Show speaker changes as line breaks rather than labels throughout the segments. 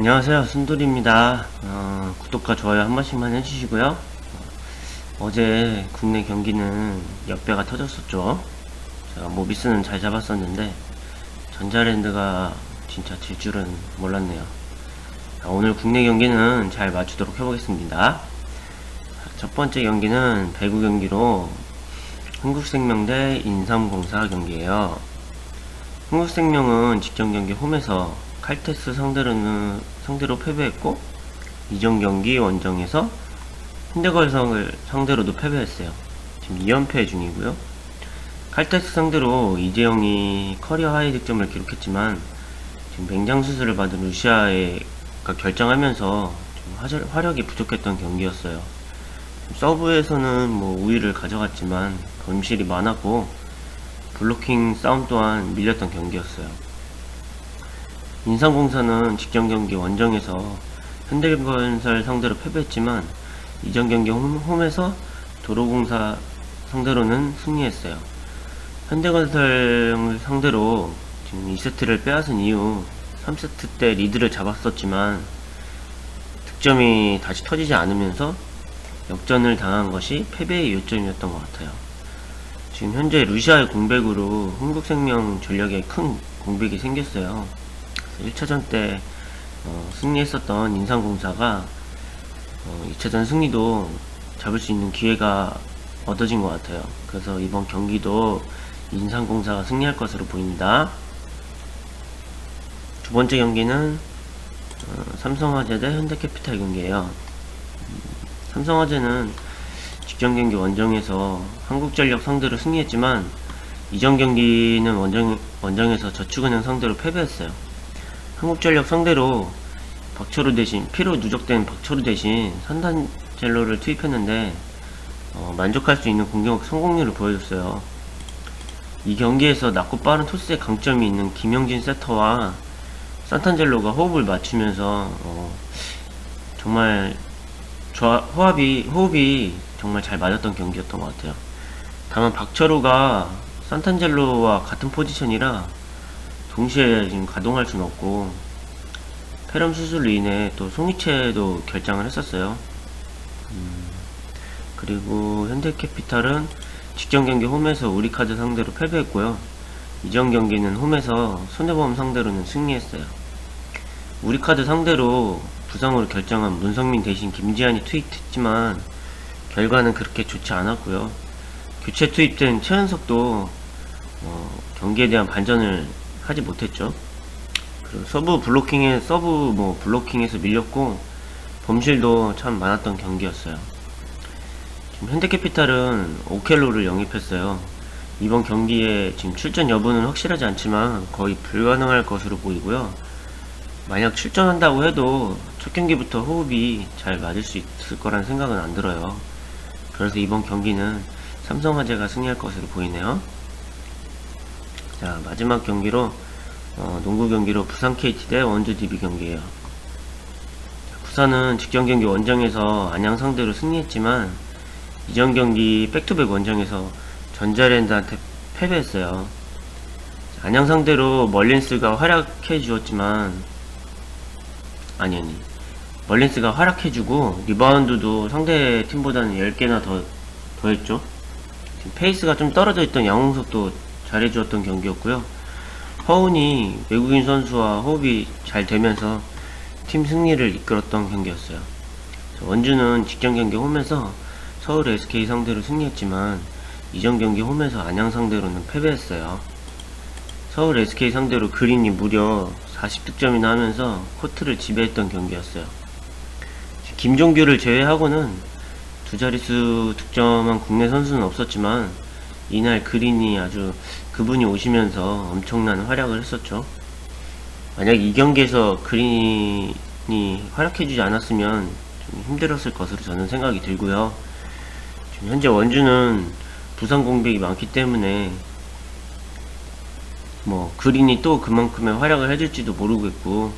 안녕하세요. 순돌입니다. 어, 구독과 좋아요 한 번씩만 해주시고요. 어, 제 국내 경기는 역배가 터졌었죠. 제가 모비스는 잘 잡았었는데 전자랜드가 진짜 질 줄은 몰랐네요. 자, 오늘 국내 경기는 잘 맞추도록 해보겠습니다. 자, 첫 번째 경기는 배구 경기로 흥국생명 대 인삼공사 경기예요. 흥국생명은 직전 경기 홈에서 칼테스 상대로는 상대로 패배했고 이전 경기 원정에서 현대건설을 상대로도 패배했어요. 지금 2연패 중이고요. 칼테스 상대로 이재영이 커리어 하이 득점을 기록했지만 지금 맹장 수술을 받은 루시아가 결정하면서 좀 화력이 부족했던 경기였어요. 서브에서는 뭐 우위를 가져갔지만 범실이 많았고 블로킹 싸움 또한 밀렸던 경기였어요. 인삼공사는 직전 경기 원정에서 현대건설 상대로 패배했지만 이전 경기 홈, 홈에서 도로공사 상대로는 승리했어요. 현대건설 상대로 지금 2세트를 빼앗은 이후 3세트 때 리드를 잡았었지만 득점이 다시 터지지 않으면서 역전을 당한 것이 패배의 요점이었던 것 같아요. 지금 현재 루시아의 공백으로 흥국생명 전력에 큰 공백이 생겼어요. 1차전 때 어, 승리했었던 인상공사가 어, 2차전 승리도 잡을 수 있는 기회가 얻어진 것 같아요. 그래서 이번 경기도 인상공사가 승리할 것으로 보입니다. 두 번째 경기는 어, 삼성화재 대 현대캐피탈 경기예요. 음, 삼성화재는 직전 경기 원정에서 한국전력 상대로 승리했지만 이전 경기는 원정, 원정에서 저축은행 상대로 패배했어요. 한국전력 상대로 박철우 대신 피로 누적된 박철우 대신 산단젤로를 투입했는데 어, 만족할 수 있는 공격 성공률을 보여줬어요. 이 경기에서 낮고 빠른 토스의 강점이 있는 김영진 세터와 산탄젤로가 호흡을 맞추면서 어, 정말 조화, 호흡이 호흡이 정말 잘 맞았던 경기였던 것 같아요. 다만 박철우가 산탄젤로와 같은 포지션이라 동시에 지금 가동할 수는 없고 폐렴 수술로 인해 또 송이체도 결장을 했었어요. 음, 그리고 현대캐피탈은 직전 경기 홈에서 우리카드 상대로 패배했고요. 이전 경기는 홈에서 손해보험 상대로는 승리했어요. 우리카드 상대로 부상으로 결정한 문성민 대신 김지한이 투입했지만 결과는 그렇게 좋지 않았고요. 교체 투입된 최현석도 어, 경기에 대한 반전을 하지 못했죠. 그리고 서브 블로킹에 서브 뭐 블로킹에서 밀렸고 범실도 참 많았던 경기였어요. 지금 현대캐피탈은 오켈로를 영입했어요. 이번 경기에 지금 출전 여부는 확실하지 않지만 거의 불가능할 것으로 보이고요. 만약 출전한다고 해도 첫 경기부터 호흡이 잘 맞을 수 있을 거란 생각은 안 들어요. 그래서 이번 경기는 삼성화재가 승리할 것으로 보이네요. 자 마지막 경기로 어, 농구 경기로 부산 KT 대 원주 DB 경기예요. 자, 부산은 직전 경기 원정에서 안양 상대로 승리했지만 이전 경기 백투백 원정에서 전자랜드한테 패배했어요. 자, 안양 상대로 멀린스가 활약해 주었지만 아니 아니 멀린스가 활약해주고 리바운드도 상대 팀보다는 10개나 더 더했죠. 지금 페이스가 좀 떨어져 있던 양홍석도 잘해주었던 경기였고요. 허운이 외국인 선수와 호흡이 잘 되면서 팀 승리를 이끌었던 경기였어요. 자, 원주는 직전 경기 홈에서 서울 SK 상대로 승리했지만 이전 경기 홈에서 안양 상대로는 패배했어요. 서울 SK 상대로 그린이 무려 40득점이나 하면서 코트를 지배했던 경기였어요. 김종규를 제외하고는 두 자릿수 득점한 국내 선수는 없었지만 이날 그린이 아주 그분이 오시면서 엄청난 활약을 했었죠. 만약 이 경기에서 그린이 활약해주지 않았으면 좀 힘들었을 것으로 저는 생각이 들고요. 현재 원주는 부상 공백이 많기 때문에 뭐 그린이 또 그만큼의 활약을 해줄지도 모르겠고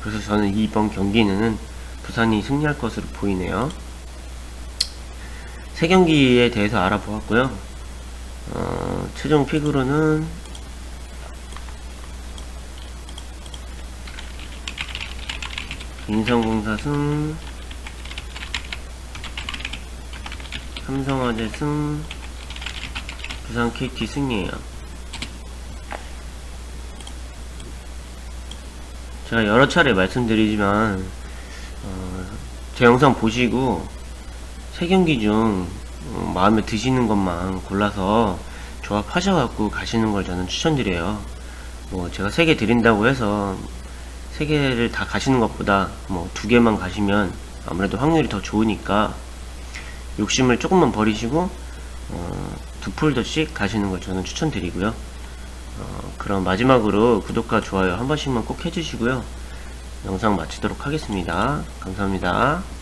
그래서 저는 이번 경기는 부산이 승리할 것으로 보이네요. 세 경기에 대해서 알아보았고요. 어, 최종 픽으로는 인성공사 승, 삼성화재 승, 부산 KT 승이에요. 제가 여러 차례 말씀드리지만 어, 제 영상 보시고 세 경기 중 어, 마음에 드시는 것만 골라서 조합하셔갖고 가시는 걸 저는 추천드려요. 뭐 제가 세 개 드린다고 해서 세 개를 다 가시는 것보다 뭐 두 개만 가시면 아무래도 확률이 더 좋으니까 욕심을 조금만 버리시고 어, 두 폴더씩 가시는 걸 저는 추천드리고요. 어, 그럼 마지막으로 구독과 좋아요 한 번씩만 꼭 해주시고요. 영상 마치도록 하겠습니다. 감사합니다.